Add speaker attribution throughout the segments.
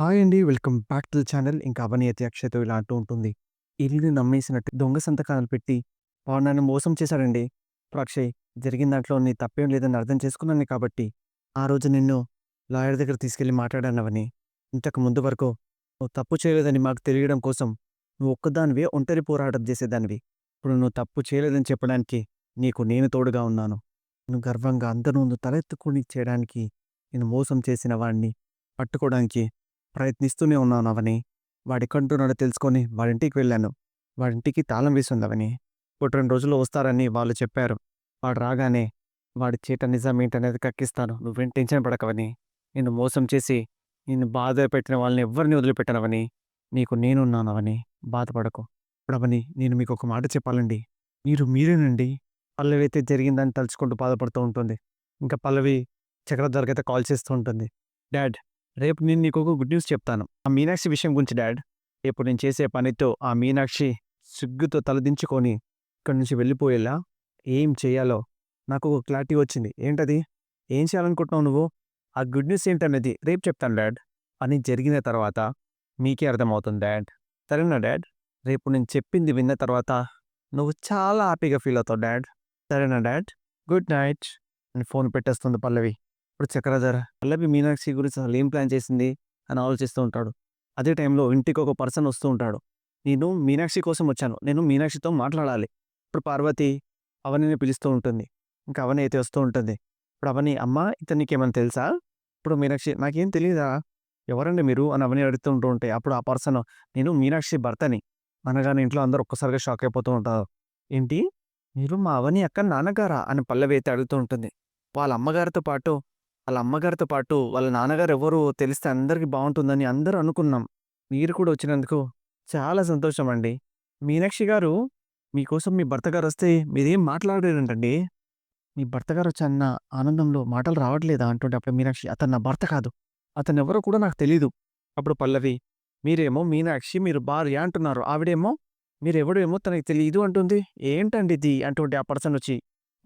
Speaker 1: Hi అండి. Welcome back to the channel. ఇంకా అవని అక్షయతో ఇలా అంటూ ఉంటుంది. ఇల్లుని నమ్మేసినట్టు దొంగ సంతకాలు పెట్టి వాడు నన్ను మోసం చేశాడండి. అక్షయ్ జరిగిన దాంట్లో నీ తప్పేం లేదని అర్థం చేసుకున్నాను కాబట్టి, ఆ రోజు నిన్ను లాయర్ దగ్గర తీసుకెళ్ళి మాట్లాడానవని ఇంతకు ముందు వరకు నువ్వు తప్పు చేయలేదని మాకు తెలియడం కోసం నువ్వు ఒక్కదానివే ఒంటరి పోరాటం చేసేదానివి. ఇప్పుడు నువ్వు తప్పు చేయలేదని చెప్పడానికి నీకు నేను తోడుగా ఉన్నాను. నువ్వు గర్వంగా అందరి ముందు తలెత్తుకుని చేయడానికి నేను మోసం చేసిన వాడిని పట్టుకోవడానికి ప్రయత్నిస్తూనే ఉన్నాను అవని. వాడెక్కడుంటున్నాడో తెలుసుకొని వాడింటికి వెళ్ళాను. వాడింటికి తాళం వేసి అవని. ఒకటి 2 రోజుల్లో వస్తారని వాళ్ళు చెప్పారు. వాడు రాగానే వాడి చేట నిజం ఏంటనేది కక్కిస్తాను. నువ్వేం టెన్షన్ పడకవని. నిన్ను మోసం చేసి నిన్ను బాధ పెట్టిన వాళ్ళని ఎవరిని వదిలిపెట్టనవని. నీకు నేనున్నానవని. బాధపడకు. ఇప్పుడు అవని నేను మీకు ఒక మాట చెప్పాలండి. మీరు మీరేనండి. పల్లవి అయితే జరిగిందని తలుచుకుంటూ బాధపడుతూ ఉంటుంది. ఇంకా పల్లవి చక్రధర్‌కైతే కాల్ చేస్తూ ఉంటుంది. డాడ్ రేపు నేను నీకు ఒక గుడ్ న్యూస్ చెప్తాను. ఆ మీనాక్షి విషయం గురించి డాడ్. రేపు నేను చేసే పనితో ఆ మీనాక్షి సిగ్గుతో తలదించుకొని ఇక్కడి నుంచి వెళ్ళిపోయేలా ఏం చేయాలో నాకు ఒక క్లారిటీ వచ్చింది. ఏంటది? ఏం చేయాలనుకుంటున్నావు నువ్వు? ఆ గుడ్ న్యూస్ ఏంటనేది రేపు చెప్తాను డాడ్. అని జరిగిన తర్వాత మీకే అర్థమవుతుంది డాడ్. సరేనా డాడ్? రేపు నేను చెప్పింది విన్న తర్వాత నువ్వు చాలా హ్యాపీగా ఫీల్ అవుతావు డాడ్. సరేనా డాడ్? గుడ్ నైట్ అని ఫోన్ పెట్టేస్తుంది పల్లవి. ఇప్పుడు చక్రధర పల్లవి మీనాక్షి గురించి అసలు ఏం ప్లాన్ చేసింది అని ఆలోచిస్తూ ఉంటాడు. అదే టైంలో ఇంటికి ఒక పర్సన్ వస్తూ ఉంటాడు. నేను మీనాక్షి కోసం వచ్చాను. నేను మీనాక్షితో మాట్లాడాలి. ఇప్పుడు పార్వతి అవనిని పిలుస్తూ ఉంటుంది. ఇంకా అవని అయితే వస్తూ ఉంటుంది. ఇప్పుడు అవని అమ్మా ఇతనికి ఏమైనా తెలుసా? ఇప్పుడు మీనాక్షి నాకేం తెలియదా ఎవరండి మీరు? అని అవని అడుగుతూ ఉంటూ ఉంటే అప్పుడు ఆ పర్సన్ నేను మీనాక్షి భర్తని అనగానే ఇంట్లో అందరూ ఒక్కసారిగా షాక్ అయిపోతూ ఉంటారు. ఏంటి? మీరు మా అవని అక్క నాన్నగారా? అని పల్లవి అయితే అడుగుతూ ఉంటుంది. వాళ్ళ అమ్మగారితో పాటు వాళ్ళ అమ్మగారితో పాటు వాళ్ళ నాన్నగారు ఎవరు తెలిస్తే అందరికీ బాగుంటుందని అందరూ అనుకున్నాం. మీరు కూడా వచ్చినందుకు చాలా సంతోషం అండి. మీనాక్షి గారు మీకోసం మీ భర్త వస్తే మీరేం మాట్లాడలేరంటండి. మీ భర్త గారొచ్చారన్న ఆనందంలో మాటలు రావట్లేదా? అంటుంటే అప్పుడు మీనాక్షి అతను నా భర్త కాదు. అతనెవరో కూడా నాకు తెలీదు. అప్పుడు పల్లవి మీరేమో మీనాక్షి మీరు భార్య అంటున్నారు. ఆవిడేమో మీరెవడో ఏమో తనకి తెలీదు అంటుంది. ఏంటండి ఇది? అంటుంటే ఆ పర్సన్ వచ్చి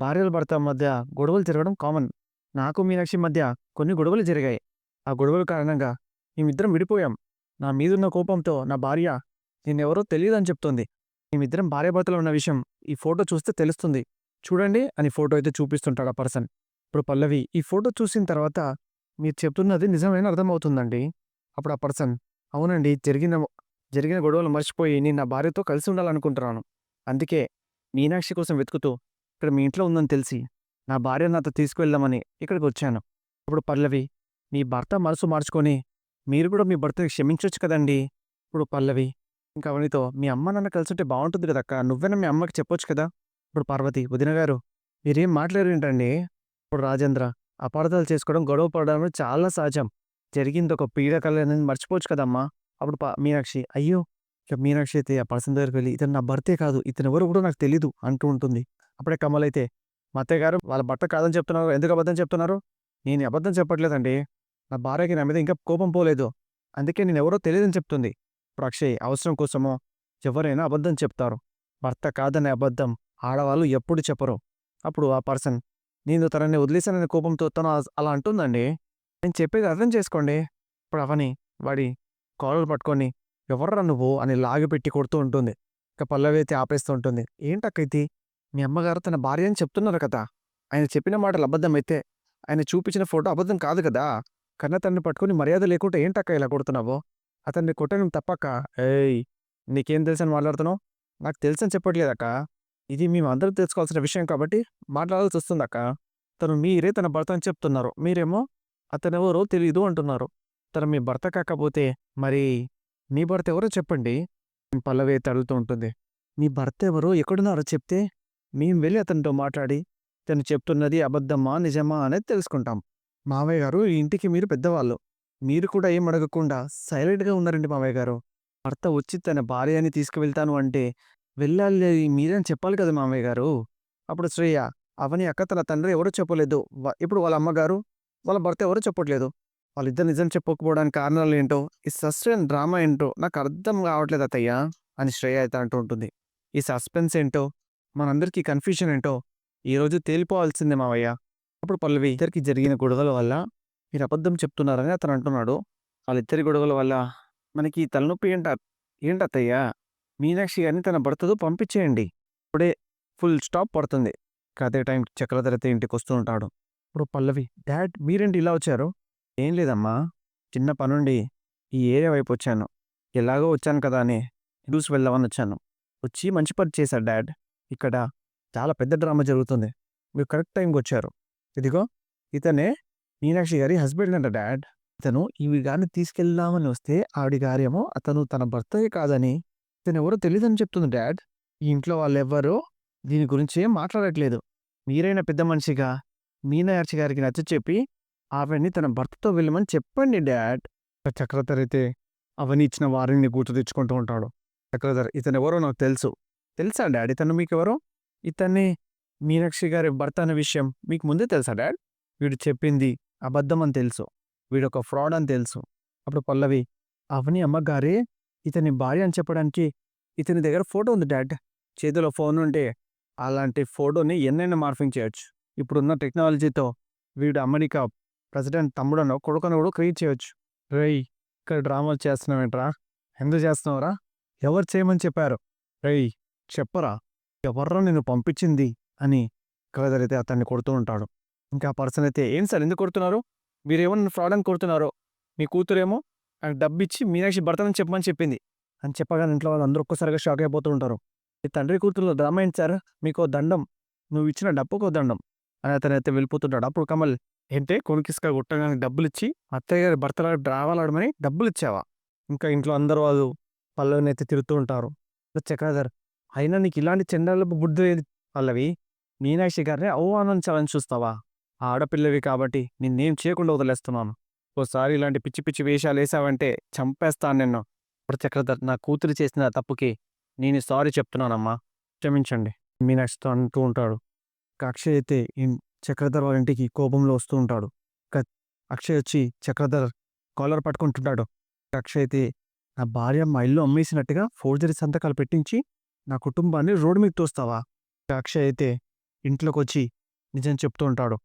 Speaker 1: భార్యల భర్త మధ్య గొడవలు జరగడం కామన్. నాకు మీనాక్షి మధ్య కొన్ని గొడవలు జరిగాయి. ఆ గొడవల కారణంగా మేమిద్దరం విడిపోయాం. నా మీదున్న కోపంతో నా భార్య నేనెవరో తెలియదని చెప్తోంది. మేమిద్దరం భార్యాభర్తలు ఉన్న విషయం ఈ ఫోటో చూస్తే తెలుస్తుంది. చూడండి అని ఫోటో అయితే చూపిస్తుంటాడు ఆ పర్సన్. ఇప్పుడు పల్లవి ఈ ఫోటో చూసిన తర్వాత మీరు చెప్తున్నది నిజమైన అర్థమవుతుందండి. అప్పుడు ఆ పర్సన్ అవునండి జరిగిన జరిగిన గొడవలు మర్చిపోయి నేను నా భార్యతో కలిసి ఉండాలనుకుంటున్నాను. అందుకే మీనాక్షి కోసం వెతుకుతూ ఇక్కడ మీ ఇంట్లో ఉందని తెలిసి నా భార్య నాతో తీసుకువెళ్దామని ఇక్కడికి వచ్చాను. ఇప్పుడు పల్లవి మీ భర్త మనసు మార్చుకొని మీరు కూడా మీ భర్తకి క్షమించొచ్చు కదండీ! ఇప్పుడు పల్లవి ఇంకా అవనితో మీ అమ్మ నాన్న కలిసుంటే కదా అక్క నువ్వైనా మీ అమ్మకి చెప్పొచ్చు కదా! ఇప్పుడు పార్వతి వదిన గారు మీరేం మాట్లాడరేంటండి? ఇప్పుడు రాజేంద్ర అపార్థాలు చేసుకోవడం గొడవ పడడం చాలా సహజం. జరిగింది ఒక పీడకల అనేది మర్చిపోవచ్చు కదమ్మా! అప్పుడు మీనాక్షి అయ్యో! ఇక మీనాక్షి అయితే ఆ పర్సన్ దగ్గరికి వెళ్ళి ఇతను నా భర్తే కాదు. ఇతనెవరో కూడా నాకు తెలీదు అంటూ ఉంటుంది. అప్పుడే కమల్ అయితే మా అత్తయ్య గారు వాళ్ళ భర్త కాదని చెప్తున్నారు. ఎందుకు అబద్ధం చెప్తున్నారు? నేను అబద్ధం చెప్పట్లేదండి. నా భార్యకి నా మీద ఇంకా కోపం పోలేదు. అందుకే నేనెవరో తెలియదని చెప్తుంది. ఇప్పుడు అక్షయ్ అవసరం కోసమో ఎవరైనా అబద్ధం చెప్తారు. భర్త కాదనే అబద్ధం ఆడవాళ్ళు ఎప్పుడు చెప్పరు. అప్పుడు ఆ పర్సన్ నేను తనని వదిలేశాననే కోపంతో తను అలా అంటుందండి. నేను చెప్పేది అర్థం చేసుకోండి. ఇప్పుడు అవని వాడి కాలర్ పట్టుకొని ఎవర్రా నువ్వు అని లాగిపెట్టి కొడుతూ ఉంటుంది. ఇక పల్లవి అయితే ఆపేస్తూ ఉంటుంది. ఏంటక్కైతే మీ అమ్మగారు తన భార్య అని చెప్తున్నారు కదా! ఆయన చెప్పిన మాటలు అబద్ధమైతే ఆయన చూపించిన ఫోటో అబద్ధం కాదు కదా! కన్న తండ్రిని పట్టుకొని మర్యాద లేకుండా ఏంటక్క ఇలా కొడుతున్నావో అతన్ని కొట్టడం తప్పక్క. ఏయ్! నీకేం తెలుసని మాట్లాడుతున్నావు? నాకు తెలుసని చెప్పట్లేదక్కా. ఇది మేమందరం తెలుసుకోవాల్సిన విషయం కాబట్టి మాట్లాడాల్సి వస్తుందక్క. తను మీరే తన భర్త అని చెప్తున్నారు. మీరేమో అతనెవరో తెలీదు అంటున్నారు. తను మీ భర్త కాకపోతే మరి మీ భర్త ఎవరో చెప్పండి? పల్లవి తడులుతూ ఉంటుంది. మీ భర్త ఎవరో ఎక్కడున్నారో చెప్తే మేము వెళ్ళి అతనితో మాట్లాడి తను చెప్తున్నది అబద్ధమా? నిజమా? అనేది తెలుసుకుంటాం. మావయ్య గారు ఈ ఇంటికి మీరు పెద్దవాళ్ళు. మీరు కూడా ఏం అడగకుండా సైలెంట్‌గా ఉన్నారండి మావయ్య గారు. భర్త వచ్చి తన భార్యని తీసుకువెళ్తాను అంటే వెళ్ళాలి మీరని చెప్పాలి కదా మావయ్య గారు! అప్పుడు శ్రేయ అవని అక్క తన తండ్రి ఎవరో చెప్పలేదు. ఇప్పుడు వాళ్ళ అమ్మగారు వాళ్ళ భర్త ఎవరో చెప్పట్లేదు. వాళ్ళిద్దరు నిజం చెప్పకపోవడానికి కారణాలు ఏంటో ఈ సస్పెన్స్ డ్రామా ఏంటో నాకు అర్థం కావట్లేదు అత్తయ్య అని శ్రేయ అయితే అంటూ ఉంటుంది. ఈ సస్పెన్స్ ఏంటో మనందరికీ కన్ఫ్యూజన్ ఏంటో ఈరోజు తేలిపోవాల్సిందే మావయ్య. అప్పుడు పల్లవి ఇద్దరికి జరిగిన గొడవల వల్ల మీరు అబద్ధం చెప్తున్నారని అతను అంటున్నాడు. వాళ్ళిద్దరి గొడవల వల్ల మనకి తలనొప్పి ఏంట ఏంటత్తయ్య? మీనాక్షి గారిని తన భర్తతో పంపించేయండి. ఇప్పుడే ఫుల్ స్టాప్ పడుతుంది. ఇక అదే టైం చక్రధర ఇంటికి వస్తూ ఉంటాడు. ఇప్పుడు పల్లవి డాడ్ మీరేంటి ఇలా వచ్చారు? ఏం లేదమ్మా. చిన్న పనుండి ఈ ఏరియా వైపు వచ్చాను. ఎలాగో వచ్చాను కదా అని చూసి వెళ్దామని వచ్చాను. వచ్చి మంచి పని చేశాడు డాడ్. ఇక్కడ చాలా పెద్ద డ్రామా జరుగుతుంది. మీరు కరెక్ట్ టైంకి వచ్చారు. ఇదిగో ఇతనే మీనాక్షి గారి హస్బెండ్ అంట డాడ్. ఇతను ఇవి గారిని తీసుకెళ్దామని వస్తే ఆవిడ గారేమో అతను తన భర్తయే కాదని ఇతను ఎవరో తెలియదని చెప్తుంది డాడ్. ఈ ఇంట్లో వాళ్ళెవ్వరూ దీని గురించి ఏం మాట్లాడట్లేదు. మీరైన పెద్ద మనిషిగా మీనాక్షి గారికి నచ్చ చెప్పి ఆవిడ్ని తన భర్తతో వెళ్ళమని చెప్పండి డాడ్. చక్రధర్ అయితే అవన్నీ ఇచ్చిన వారిని గుర్తు తెచ్చుకుంటూ ఉంటాడు. చక్రధర్ ఇతను ఎవరో నాకు తెలుసు. తెలుసా డాడ్? ఇతను మీకు ఎవరు ఇతన్ని మీనాక్షి గారి భర్త అనే విషయం మీకు ముందే తెలుసా డాడ్? వీడు చెప్పింది అబద్ధం అని తెలుసు. వీడు ఒక ఫ్రాడ్ అని తెలుసు. అప్పుడు పల్లవి అవని అమ్మగారే ఇతని భార్య అని చెప్పడానికి ఇతని దగ్గర ఫోటో ఉంది డాడ్. చేతిలో ఫోన్ ఉంటే అలాంటి ఫోటోని ఎన్నైనా మార్ఫింగ్ చేయొచ్చు. ఇప్పుడున్న టెక్నాలజీతో వీడు అమెరికా ప్రెసిడెంట్ తమ్ముడనో కొడుకును కూడా క్రియేట్ చేయొచ్చు. రేయ్ ఇక్కడ డ్రామాలు చేస్తున్నావేంట్రా? ఎందుకు చేస్తున్నావురా? ఎవరు చేయమని చెప్పారు? రేయ్ చెప్పరా? ఎవర్రా నిన్ను పంపించింది? అని కలదర్ అయితే అతన్ని కొడుతూ ఉంటాడు. ఇంకా ఆ పర్సన్ అయితే ఏం సార్ ఎందుకు కొడుతున్నారు? మీరేమో నన్ను ఫ్రాడ్ అని కొడుతున్నారో? మీ కూతురేమో? ఆయన డబ్బు ఇచ్చి మీనాక్షి భర్తను చెప్పమని చెప్పింది. అని చెప్పగానే ఇంట్లో వాళ్ళు అందరూ ఒక్కసారిగా షాక్ అయిపోతూ ఉంటారు. ఈ తండ్రి కూతురులో డ్రామా ఏంటి సార్? మీకు దండం. నువ్వు ఇచ్చిన డబ్బుకో దండం. అని అతను అయితే వెళ్ళిపోతుంటాడు. అప్పుడు కమల్ ఏంటే? కొనుకిస్కా కొట్టగానే డబ్బులు ఇచ్చి అత్తయ్య గారి భర్తలా డ్రావాలాడమని డబ్బులు ఇచ్చావా ఇంకా ఇంట్లో అందరూ వాళ్ళు పల్లవిని అయితే తిరుగుతూ ఉంటారు. చక్రధర్ అయినా నీకు ఇలాంటి చెండాలపు బుద్ధి ఏది పల్లవి మీనాక్షి గారిని అవమానించాలని చూస్తావా? ఆ ఆడపిల్లవి కాబట్టి నిన్నేం చేయకుండా వదిలేస్తున్నాను. ఓసారి ఇలాంటి పిచ్చి పిచ్చి వేషాలు వేసావంటే చంపేస్తాను నిన్ను. ఇప్పుడు చక్రధర్ నా కూతురు చేసిన తప్పుకి నేను సారీ చెప్తున్నానమ్మా. క్షమించండి మీనాక్షితో అంటూ ఉంటాడు. అక్షయ్ అయితే చక్రధర్ వాళ్ళ ఇంటికి కోపంలో వస్తూ ఉంటాడు. అక్షయ్ వచ్చి చక్రధర్ కాలర్ పట్టుకుంటుంటాడు. అక్షయ్ అయితే నా భార్య మా ఇల్లు అమ్మేసినట్టుగా ఫోర్జరీ సంతకాలు పెట్టించి నా కుటుంబాన్ని రోడ్డు మీద తోస్తావా? అక్షయ్ అయితే ఇంట్లోకి వచ్చి నిజం చెప్తూ ఉంటాడు.